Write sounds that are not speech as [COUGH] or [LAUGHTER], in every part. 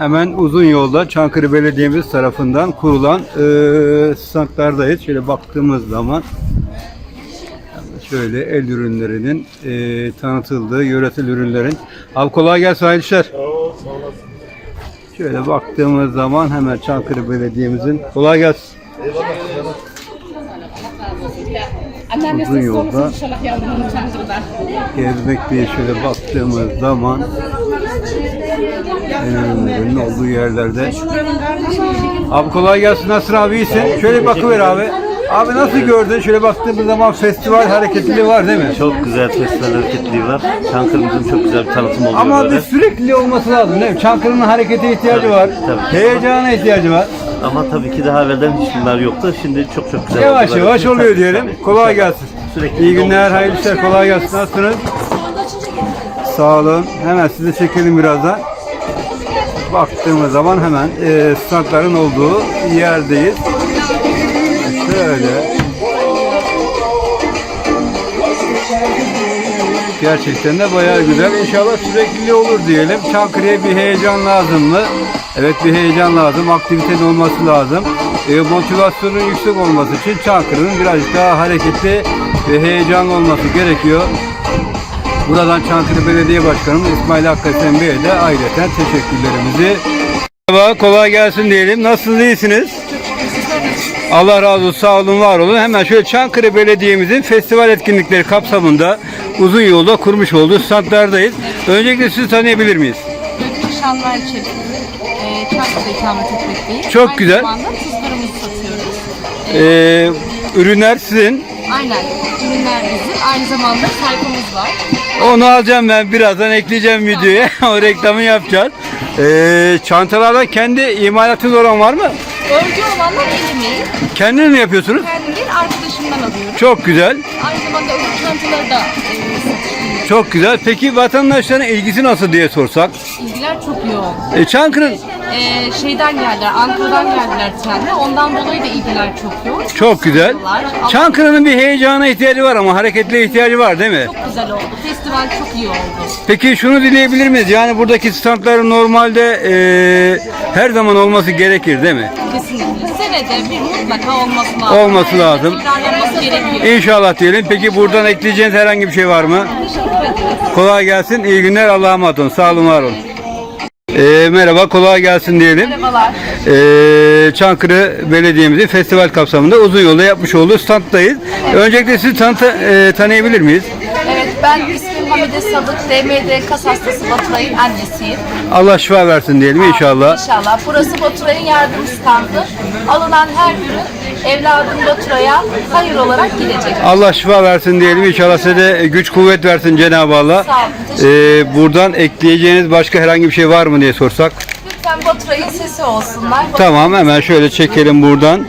Hemen uzun yolda Çankırı Belediye'miz tarafından kurulan e, standlardayız. Şöyle baktığımız zaman şöyle el ürünlerinin e, tanıtıldığı yöresel ürünlerin. Abi kolay gelsin hayırlı işler. Şöyle baktığımız zaman hemen Çankırı Belediye'mizin kolay gelsin. Uzun yolda. Çankırı'da. Gezmekteyiz şöyle baktığımız zaman en ürünlerin olduğu yerlerde. Abi kolay gelsin Nasır abi iyisin. Şöyle bakıver abi. Abi nasıl gördün? Şöyle baktığımız zaman festival hareketliliği var değil mi? Çok güzel festival hareketliği var. Çankırı'mızın çok güzel bir tanıtım oluyor Ama böyle. bir sürekli olması lazım değil mi? Çankırı'nın harekete ihtiyacı var. tabii. Heyecana ihtiyacı var. Ama tabii ki daha evvelden hiç bunlar yoktu. Şimdi çok çok güzel Yavaş oldu. yavaş Tabii, oluyor tabii. diyelim. Kolay gelsin. Sürekli İyi günler, hayırlı işler, kolay gelsin. Nasılsınız? Sağ olun. Hemen size çekelim birazdan. Baktığımız zaman hemen e, standların olduğu yerdeyiz. Şöyle. Gerçekten de bayağı güzel. İnşallah sürekli olur diyelim. Çankırı'ya bir heyecan lazım mı? Evet bir heyecan lazım. Aktivitenin olması lazım. E, motivasyonun yüksek olması için Çankırı'nın birazcık daha hareketli ve heyecanlı olması gerekiyor. Buradan Çankırı Belediye Başkanımız İsmail Hakkasen Bey'e de ayrıca teşekkürlerimizi Merhaba, kolay gelsin diyelim. Nasılsınız, iyisiniz? Allah razı olsun, sağ olun, var olun. Hemen şöyle Çankırı Belediye'mizin festival etkinlikleri kapsamında uzun yolda kurmuş olduğu standlardayız. Öncelikle sizi tanıyabilir miyiz? Şanlar içerisinde e, Çankırı'da ikamet etmekteyiz. Çok Aynı güzel. zamanda tuzlarımızı satıyoruz. Ee, ürünler sizin. Aynen. Ürünler bizim. Aynı zamanda sayfamız var. Onu alacağım ben birazdan ekleyeceğim videoya. [LAUGHS] o reklamı yapacağız. Ee, çantalarda kendi imalatınız olan var mı? Örgü olanlar elimeyi. Kendiniz mi yapıyorsunuz? Kendim değil arkadaşımdan alıyorum. Çok güzel. Aynı zamanda öbür çantaları da e. Çok güzel. Peki vatandaşların ilgisi nasıl diye sorsak? İlgiler çok yoğun. E, Çankırı E, şeyden geldiler, Ankara'dan geldiler trenle. Ondan dolayı da ilgiler çok yoğun. çok güzel. Ama Çankırı'nın bir heyecana ihtiyacı var ama hareketli ihtiyacı var değil mi? Çok güzel oldu. Festival çok iyi oldu. Peki şunu dileyebilir miyiz? Yani buradaki standların normalde e, her zaman olması gerekir değil mi? Kesinlikle. Senede bir mutlaka olması lazım. Olması lazım. Gerekiyor. İnşallah diyelim. Peki buradan ekleyeceğiniz herhangi bir şey var mı? Teşekkür ederiz. Kolay gelsin. İyi günler. Allah'a emanet olun. Sağ olun, var olun. E, merhaba, kolay gelsin diyelim. Merhabalar. Ee, Çankırı Belediye'mizin festival kapsamında uzun yolda yapmış olduğu standdayız. Öncelikle sizi tanıta, e, tanıyabilir miyiz? Ben ismim Hamide Sadık. DMD kas hastası Baturay'ın annesiyim. Allah şifa versin diyelim inşallah. İnşallah. Burası Baturay'ın yardım standı. Alınan her ürün evladım Baturay'a hayır olarak gidecek. Allah şifa versin diyelim inşallah size de güç kuvvet versin Cenab-ı Allah. Sağ olun, teşekkür Ee, buradan ekleyeceğiniz başka herhangi bir şey var mı diye sorsak. Lütfen Baturay'ın sesi olsunlar. Tamam hemen şöyle çekelim buradan.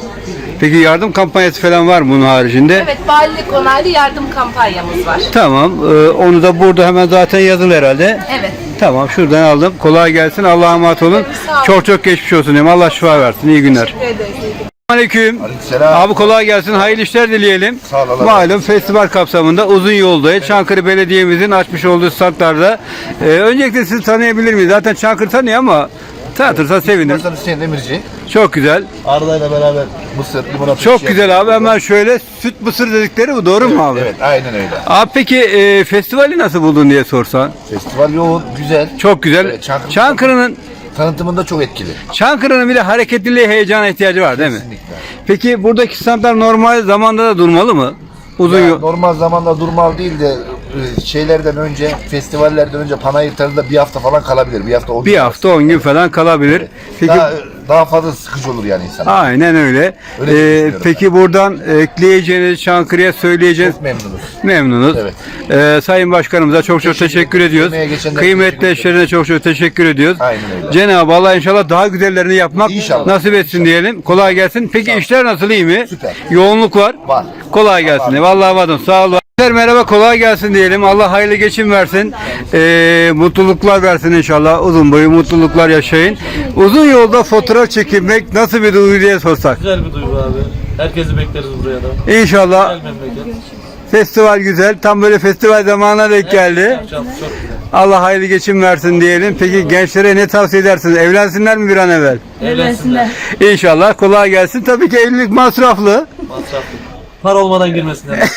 Peki yardım kampanyası falan var mı bunun haricinde? Evet, valilik onaylı yardım kampanyamız var. Tamam. ee, onu da burada hemen zaten yazılı herhalde. Evet. Tamam şuradan aldım. Kolay gelsin. Allah'a emanet olun. Sağ olun. Çok çok geçmiş olsun diyeyim. Allah şifa versin. İyi günler. Teşekkür ederiz. Aleyküm. Aleykümselam. Abi kolay gelsin. Hayırlı işler dileyelim. Sağ ol, Allah Malum festival kapsamında uzun yoldayız. Çankırı Belediye'mizin açmış olduğu standlarda. Ee, öncelikle sizi tanıyabilir miyiz? Zaten Çankırı tanıyor ama tanıtırsa sevinirim. Hüseyin Demirci. Çok güzel. Arda'yla beraber mısır, limonata Çok işi güzel abi. Hemen şöyle süt mısır dedikleri bu. Doğru mu abi? Evet aynen öyle. Abi peki e, festivali nasıl buldun diye sorsan. Festival yoğun, güzel. Çok güzel. Evet, Çankırı- Çankırı'nın Tanıtımında çok etkili. Çankırı'nın bir de hareketliliğe, heyecana ihtiyacı var değil mi? Kesinlikle. Peki buradaki standlar normal zamanda da durmalı mı? Uzun Ya, normal zamanda durmal değil de e, şeylerden önce, festivallerden önce panayır tarzında bir hafta falan kalabilir. Bir hafta on Bir gün hafta 10 gün falan kalabilir. Peki Daha, daha fazla sıkıcı olur yani insan. aynen öyle. Öyle Ee, düşünüyorum peki buradan ekleyeceğiniz Çankırı'ya söyleyeceğiniz Çok memnunuz. memnunuz. Evet. Ee, Sayın Başkanımıza çok çok Teşekkür teşekkür ederim. ediyoruz. Emeğe Kıymetli teşekkür eşlerine çok çok teşekkür ediyoruz. Aynen öyle. Cenab-ı Allah inşallah daha güzellerini yapmak İnşallah. nasip etsin diyelim. Kolay gelsin. Peki işler nasıl iyi mi? Süper. Yoğunluk var. Var. Kolay gelsin. Vallahi vadın. Sağ olun. Merhaba kolay gelsin diyelim. Allah hayırlı geçim versin. Ee, mutluluklar versin inşallah. Uzun boyu mutluluklar yaşayın. Uzun yolda fotoğraf çekinmek nasıl bir duygu diye sorsak. Güzel bir duygu abi. Herkesi bekleriz buraya da. İnşallah Güzel memleket. festival güzel. Tam böyle festival zamanına denk geldi. Çok, çok güzel. Allah hayırlı geçim versin diyelim. Peki gençlere ne tavsiye edersiniz? Evlensinler mi bir an evvel? Evlensinler. İnşallah kolay gelsin. Tabii ki evlilik masraflı. Masraflı. Para olmadan girmesinler. [LAUGHS]